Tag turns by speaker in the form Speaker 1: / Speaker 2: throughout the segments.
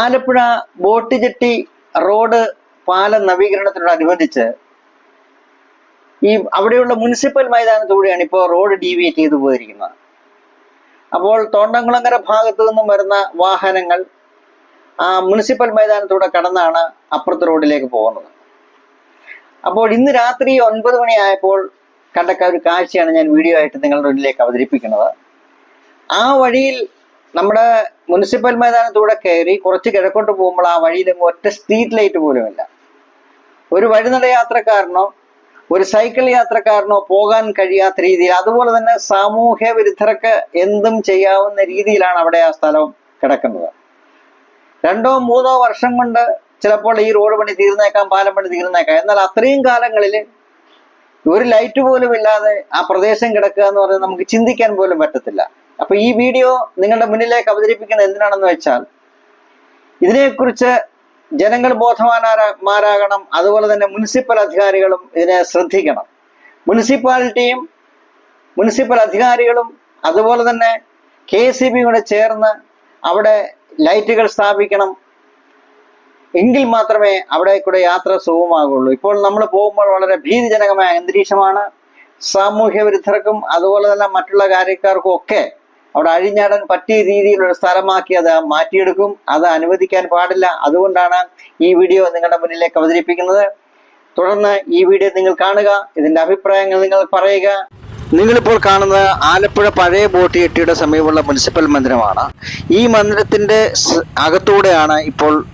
Speaker 1: Alappuzha boat jetty road പാലം നവീകരണത്തിനോടനുബന്ധിച്ച് ഈ അവിടെയുള്ള മുനിസിപ്പൽ മൈതാനത്തൂടെയാണ് ഇപ്പോൾ റോഡ് ഡീവിയേറ്റ് ചെയ്തു പോയിരിക്കുന്നത്. അപ്പോൾ തോണ്ടംകുളങ്ങര ഭാഗത്തു നിന്നും വരുന്ന വാഹനങ്ങൾ ആ മുനിസിപ്പൽ മൈതാനത്തൂടെ കടന്നാണ് അപ്പുറത്തെ റോഡിലേക്ക് പോകുന്നത്. അപ്പോൾ ഇന്ന് രാത്രി ഒൻപത് മണിയായപ്പോൾ കണ്ട ഒരു കാഴ്ചയാണ് ഞാൻ വീഡിയോ ആയിട്ട് നിങ്ങളുടെ മുന്നിലേക്ക് അവതരിപ്പിക്കുന്നത്. ആ വഴിയിൽ നമ്മുടെ മുനിസിപ്പൽ മൈതാനത്തൂടെ കയറി കുറച്ച് കിഴക്കോട്ട് പോകുമ്പോൾ ആ വഴിയിലെങ്ങും ഒറ്റ സ്ട്രീറ്റ് ലൈറ്റ് പോലുമില്ല. ഒരു വഴിനട യാത്രക്കാരനോ ഒരു സൈക്കിൾ യാത്രക്കാരനോ പോകാൻ കഴിയാത്ത രീതിയിൽ അതുപോലെ തന്നെ സാമൂഹ്യ വിരുദ്ധർക്ക് എന്തും ചെയ്യാവുന്ന രീതിയിലാണ് അവിടെ ആ സ്ഥലം കിടക്കുന്നത്. രണ്ടോ മൂന്നോ വർഷം കൊണ്ട് ചിലപ്പോൾ ഈ റോഡ് പണി തീർന്നേക്കാം പാലം പണി തീർന്നേക്കാം. എന്നാൽ അത്രയും കാലങ്ങളിൽ ഒരു ലൈറ്റ് പോലും ഇല്ലാതെ ആ പ്രദേശം കിടക്കുക എന്ന് പറഞ്ഞാൽ നമുക്ക് ചിന്തിക്കാൻ പോലും പറ്റത്തില്ല. അപ്പൊ ഈ വീഡിയോ നിങ്ങളുടെ മുന്നിലേക്ക് അവതരിപ്പിക്കുന്നത് എന്തിനാണെന്ന് വെച്ചാൽ ഇതിനെക്കുറിച്ച് ജനങ്ങൾ ബോധവാന്മാരാകണം അതുപോലെ തന്നെ മുനിസിപ്പൽ അധികാരികളും ഇതിനെ ശ്രദ്ധിക്കണം. മുനിസിപ്പാലിറ്റിയും മുനിസിപ്പൽ അധികാരികളും അതുപോലെ തന്നെ കെ സി ബി കൂടെ ചേർന്ന് അവിടെ ലൈറ്റുകൾ സ്ഥാപിക്കണം. എങ്കിൽ മാത്രമേ അവിടെ കൂടെ യാത്ര സുഖമാകുള്ളൂ ഇപ്പോൾ നമ്മൾ പോകുമ്പോൾ വളരെ ഭീതിജനകമായ അന്തരീക്ഷമാണ്. സാമൂഹ്യ വിരുദ്ധർക്കും അതുപോലെ തന്നെ മറ്റുള്ള കാര്യക്കാർക്കും ഒക്കെ അവിടെ അഴിഞ്ഞാടാൻ പറ്റിയ രീതിയിലുള്ള സ്ഥലമാക്കി അത് മാറ്റിയെടുക്കും. അത് അനുവദിക്കാൻ പാടില്ല. അതുകൊണ്ടാണ് ഈ വീഡിയോ നിങ്ങളുടെ മുന്നിലേക്ക് അവതരിപ്പിക്കുന്നത്. തുടർന്ന് ഈ വീഡിയോ നിങ്ങൾ കാണുക. ഇതിന്റെ അഭിപ്രായങ്ങൾ നിങ്ങൾ പറയുക. നിങ്ങളിപ്പോൾ കാണുന്നത് ആലപ്പുഴ പഴയ ബോട്ട് ജെട്ടിയുടെ സമീപമുള്ള മുനിസിപ്പൽ മന്ദിരമാണ്. ഈ മന്ദിരത്തിന്റെ അകത്തൂടെയാണ് ഇപ്പോൾ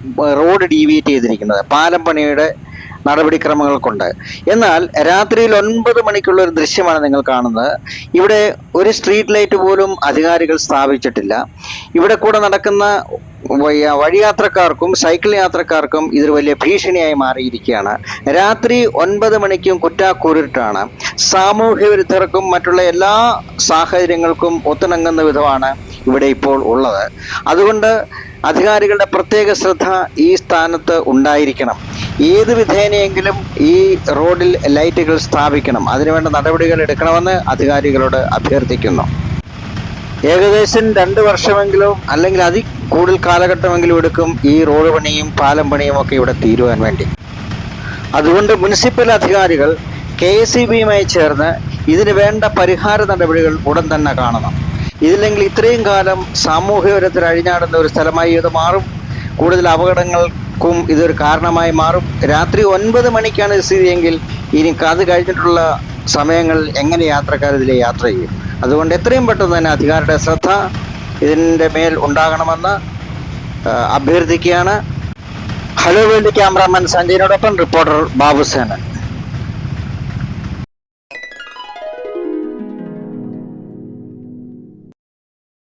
Speaker 1: റോഡ് ഡീവിയേറ്റ് ചെയ്തിരിക്കുന്നത്. പാലം പണിയുടെ നടപടിക്രമങ്ങൾ കൊണ്ട് എന്നാൽ രാത്രിയിൽ ഒൻപത് മണിക്കുള്ള ഒരു ദൃശ്യമാണ് നിങ്ങൾ കാണുന്നത്. ഇവിടെ ഒരു സ്ട്രീറ്റ് ലൈറ്റ് പോലും അധികാരികൾ സ്ഥാപിച്ചിട്ടില്ല. ഇവിടെ കൂടെ നടക്കുന്ന വഴി- വഴിയാത്രക്കാർക്കും സൈക്കിൾ യാത്രക്കാർക്കും ഇതൊരു വലിയ ഭീഷണിയായി മാറിയിരിക്കുകയാണ്. രാത്രി ഒൻപത് മണിക്കും കുറ്റാക്കൂരിട്ടാണ്. സാമൂഹ്യ വിരുദ്ധർക്കും മറ്റുള്ള എല്ലാ സാഹചര്യങ്ങൾക്കും ഒത്തിണങ്ങുന്ന വിധമാണ് ഇവിടെ ഇപ്പോൾ ഉള്ളത്. അതുകൊണ്ട് അധികാരികളുടെ പ്രത്യേക ശ്രദ്ധ ഈ സ്ഥാനത്ത് ഉണ്ടായിരിക്കണം. ഏത് വിധേനയെങ്കിലും ഈ റോഡിൽ ലൈറ്റുകൾ സ്ഥാപിക്കണം. അതിനുവേണ്ട നടപടികൾ എടുക്കണമെന്ന് അധികാരികളോട് അഭ്യർത്ഥിക്കുന്നു. ഏകദേശം രണ്ട് വർഷമെങ്കിലും അല്ലെങ്കിൽ അതി കൂടുതൽ കാലഘട്ടമെങ്കിലും എടുക്കും ഈ റോഡ് പണിയും പാലം പണിയും ഒക്കെ ഇവിടെ തീരുവാൻ വേണ്ടി. അതുകൊണ്ട് മുനിസിപ്പൽ അധികാരികൾ കെ എസ് ബിയുമായി ചേർന്ന് ഇതിന് വേണ്ട പരിഹാര നടപടികൾ ഉടൻ തന്നെ കാണണം. ഇതില്ലെങ്കിൽ ഇത്രയും കാലം സാമൂഹ്യപരത്തിൽ അഴിഞ്ഞാടുന്ന ഒരു സ്ഥലമായി ഇത് മാറും. കൂടുതൽ അപകടങ്ങൾക്കും ഇതൊരു കാരണമായി മാറും. രാത്രി ഒൻപത് മണിക്കാണ് സ്ഥിതി സ്ഥിതിയെങ്കിൽ ഇനി അത് കഴിഞ്ഞിട്ടുള്ള സമയങ്ങൾ എങ്ങനെ യാത്രക്കാർ ഇതിലെ യാത്ര ചെയ്യും? അതുകൊണ്ട് എത്രയും പെട്ടെന്ന് തന്നെ അധികാരിയുടെ ശ്രദ്ധ ഇതിന്റെ മേൽ ഉണ്ടാകണമെന്ന് അഭ്യർത്ഥിക്കുകയാണ്. ഹലോ വേൾഡ് ക്യാമറാമാൻ സഞ്ജയനോടൊപ്പം റിപ്പോർട്ടർ ബാബുസേനൻ